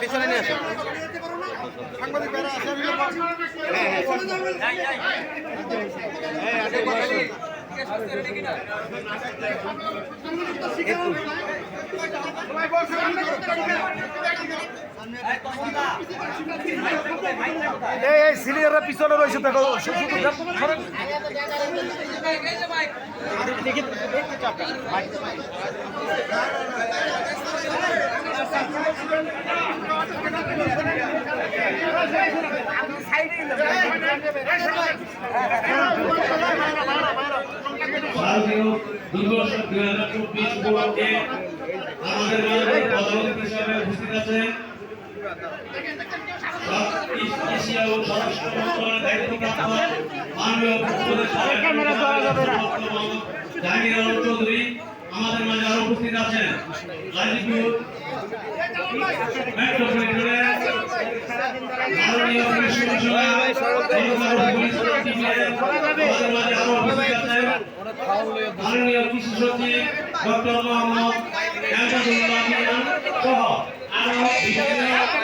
পেছনে নিয়ে আসেন সাংবাদিক এই এই সিনিয়ররা পিছনে রয়েছে দেখো দিবস দুই হাজার উপস্থিত আছেন এশিয়া ও স্বরাষ্ট্র মন্ত্রণালয়ের দায়িত্বপ্রাপ্ত মাননীয় জাহাঙ্গীর আমাদের মাঝে আরও উপস্থিত আছেন কৃষি সচিব ডক্টর এমদাদুল্লাহ মিয়া সহ আরও বিভিন্ন স্তরের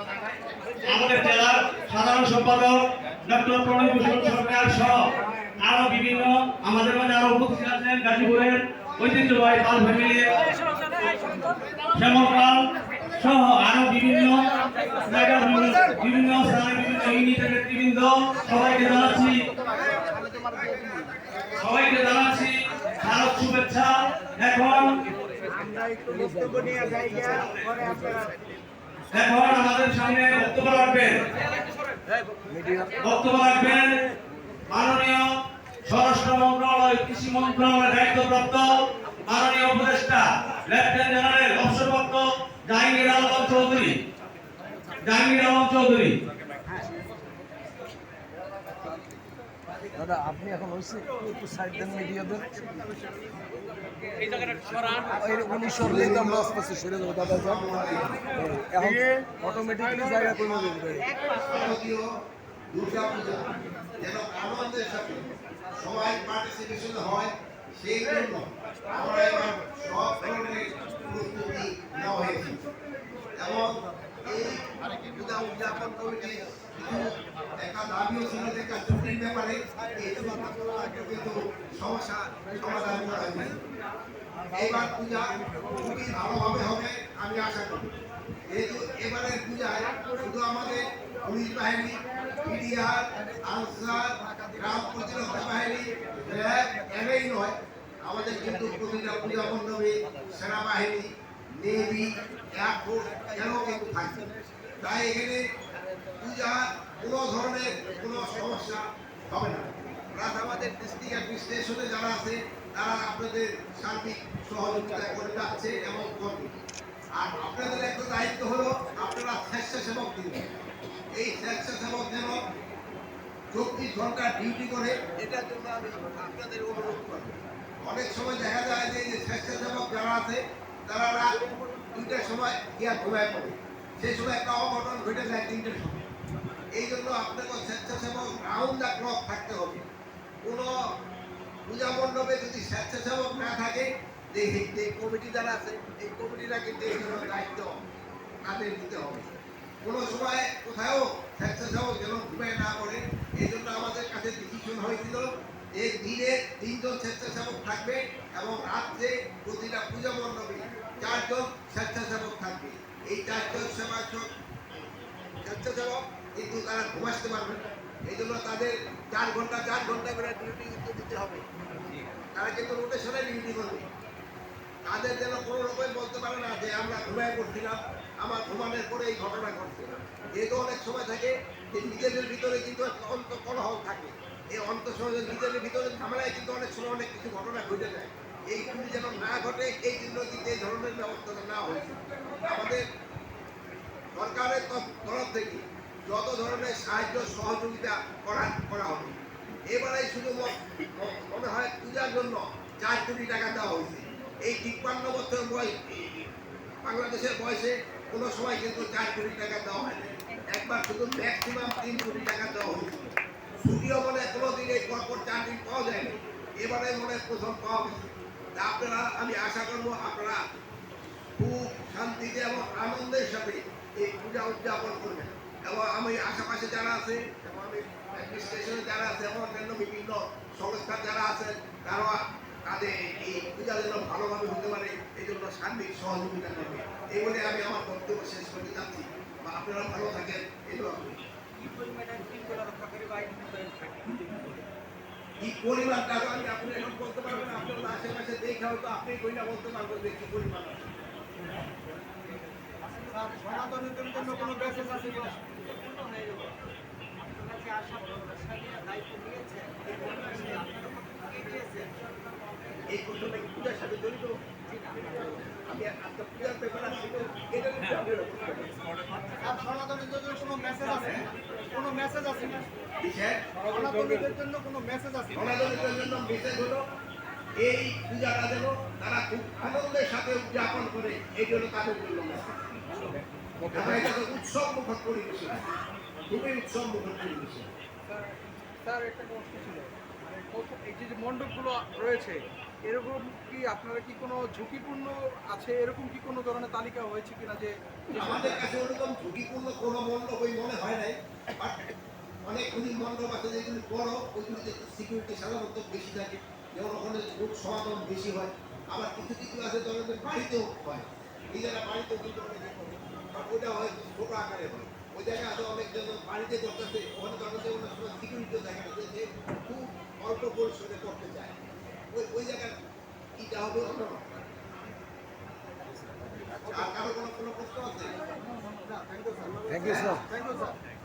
সম্পাদক ডক্টর প্রণয় ভূষণ সরকার সহ আরও বিভিন্ন আমাদের মাঝে আরও উপস্থিত আছেন গাজীপুরের ঐতিহ্যবাহী পাল ফ্যামিলি শ্যামল পাল সহ আরও বিভিন্ন জায়গার বিভিন্ন বিভিন্ন বিভিন্ন ইউনিটের নেতৃবৃন্দ, সবাইকে জানাচ্ছি। সবাইকে জানাচ্ছি শারদ শুভেচ্ছা। এখন এখন আমাদের সামনে বক্তব্য রাখবেন। বক্তব্য রাখবেন। মাননীয় স্বরাষ্ট্র মন্ত্রণালয়, কৃষি মন্ত্রণালয়ের দায়িত্বপ্রাপ্ত মাননীয় উপদেষ্টা, লেফটেন্যান্ট জেনারেল অবসরপ্রাপ্ত জাহাঙ্গীর আলম চৌধুরী। জাহাঙ্গীর আলম চৌধুরী দাদা আপনি এখন হয়েছে একটু সাইড দেন মিডিয়াদের উনি সরলেই তো আমরা আস্তে আস্তে যাব, দাদা যান। এখন অটোমেটিকলি হয় নেওয়া হয়েছে এবং সমস্যা সমাধান করা পূজা খুবই ভালোভাবে হবে আমি আশা করি যেহেতু এবারের শুধু আমাদের পুলিশ বাহিনী বিডিআর আনসার গ্রাম প্রতিরক্ষা বাহিনী র্যাব নয় আমাদের কিন্তু পূজা মণ্ডপে সেনাবাহিনী নেভি কোনো ধরনের কোনো সমস্যা হবে না। প্লাস আমাদের ডিস্ট্রিক্ট অ্যাডমিনিস্ট্রেশনে যারা আছে, তারা আপনাদের সার্বিক সহযোগিতা করে যাচ্ছে এবং করবে। আর আপনাদের একটা দায়িত্ব হলো আপনারা স্বেচ্ছাসেবক দিবেন এই স্বেচ্ছাসেবক যেন চব্বিশ ঘণ্টা ডিউটি করে এটার জন্য আমি আপনাদের অনুরোধ করব। অনেক সময় দেখা যায় যে স্বেচ্ছাসেবক যারা আছে, তারা রাত দুইটার সময় গিয়া ঘুমায় পড়ে। সেই সময় একটা অঘটন ঘটে যায় তিনটের সময়। এই জন্য আপনাকে স্বেচ্ছাসেবক রাউন্ড দ্য ক্লক থাকতে হবে। কোনো পূজা মণ্ডপে যদি স্বেচ্ছাসেবক না থাকে, যে যে কমিটি যারা আছে, এই কমিটিরা কিন্তু এই জন্য দায়িত্ব তাদের দিতে হবে। কোনো সময় কোথাও স্বেচ্ছাসেবক যেন ঘুমিয়ে না পড়ে, এই জন্য আমাদের কাছে ডিসিশন হয়েছিল যে দিনে তিনজন স্বেচ্ছাসেবক থাকবে এবং রাত্রে প্রতিটা পূজা মণ্ডপে চারজন স্বেচ্ছাসেবক থাকবে। এই চারজন সেবাচক স্বেচ্ছাসেবক, কিন্তু তারা ঘুমাসতে পারবে না। এই জন্য তাদের চার ঘণ্টা চার ঘণ্টা করে ডিউটি দিতে হবে। তারা কিন্তু রোটেশনে ডিউটি করবে। তাদের যেন কোনো রকম বলতে পারে না যে, আমরা ঘুমায় পড়ছিলাম, আমার ঘুমানোর পরে এই ঘটনা ঘটছে। যেহেতু অনেক সময় থাকে যে, নিজেদের ভিতরে কিন্তু অন্ত কলহ থাকে। এই সময় নিজেদের ভিতরে ঝামেলায় কিন্তু অনেক সময় অনেক কিছু ঘটনা ঘটে যায়। এইগুলি যেন না ঘটে, এই জন্য কিন্তু এই ধরনের ব্যবস্থা না হয়েছে। আমাদের সরকারের তরফ- থেকে যত ধরনের সাহায্য, সহযোগিতা করা করা হবে। এবারে শুধু মনে হয় পূজার জন্য চার কোটি টাকা দেওয়া হয়েছে। এই তিপ্পান্ন বছর বয়স, বাংলাদেশের বয়সে কোনো সময় কিন্তু চার কোটি টাকা দেওয়া হয়নি। একবার শুধু ম্যাক্সিমাম তিন কোটি টাকা দেওয়া হয়েছে। ছুটিও মনে কোনো দিন এই পরপর চার দিন পাওয়া যায়নি। এবারে মনে প্রথম পাওয়া গেছে। আপনারা, আমি আশা করব আপনারা খুব শান্তিতে এবং আনন্দের সাথে এই পূজা উদযাপন করবেন। এবং আমি আশেপাশে যারা আছে, এবং আমি অ্যাডমিনিস্ট্রেশনে যারা আছে, এবং অন্যান্য বিভিন্ন সংস্থা যারা আছেন তারা তাদের এই পূজা যেন ভালোভাবে হতে পারে, এই জন্য সার্বিক সহযোগিতা করবে। এই বলে আমি আমার বক্তব্য শেষ করতে যাচ্ছি। বা আপনারা ভালো থাকেন, এই করি। কি পরিমাণ টাকা আমি আপনি এখন বলতে পারবেন আপনার আশেপাশে দেখে হয়তো আপনি কইনা বলতে পারবেন যে কি পরিমাণ আছে। সনাতনীদের জন্য কোনো মেসেজ আছে এই ঘটনা কি পূজার সাথে জড়িত? হলো এই পূজাটা যেন তারা খুব আনন্দের সাথে উদযাপন করে এই জন্য তাদের জন্য উৎসব মুখর পরিবেশ খুবই উৎসব মুখর পরিবেশ স্যার একটা প্রশ্ন ছিল। মানে এই যে যে মণ্ডপগুলো রয়েছে এরকম কি আপনারা কি কোনো ঝুঁকিপূর্ণ আছে? এরকম কি কোনো ধরনের তালিকা হয়েছে কিনা যে আমাদের কাছে ওরকম ঝুঁকিপূর্ণ কোনো ওই মনে হয় নাই অনেকগুলি মণ্ডপ আছে যেগুলি বড়, ওইগুলিতে সিকিউরিটি সাধারণত বেশি থাকে, যেমন ওখানে লোক সমাগম বেশি হয়, আবার কিছু কিছু আছে ধরনের বাড়িতেও হয় নিজেরা বাড়িতেও কিন্তু ওইটা হয় ছোট আকারে হয়। ওই জায়গায় আছে অনেকজন বাড়িতে করতেছে ওখানে করতেছে অনেক সিকিউরিটিও দেখা যাচ্ছে যে খুব অল্প পরিসরে করতে চায়। ওই ওই জায়গায় কিটা হবে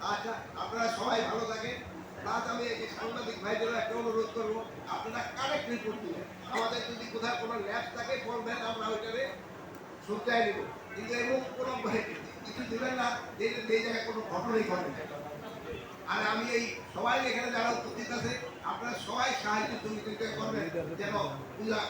আচ্ছা আপনারা সবাই ভালো থাকেন। প্লাস আমি এই সাংবাদিক ভাইদের একটা অনুরোধ করব আপনারা কারেক্ট রিপোর্ট দিবেন আমাদের যদি কোথাও কোনো ল্যাব থাকে বলবেন আমরা ওইটারে শুনতে নিব। কিন্তু এমন কোনো কিছু দিবেন না যে জায়গায় কোনো ঘটনাই ঘটে না। আর আমি এই সবাই এখানে যারা উপস্থিত আছে আপনারা সবাই সাহায্য করবেন যেন পূজা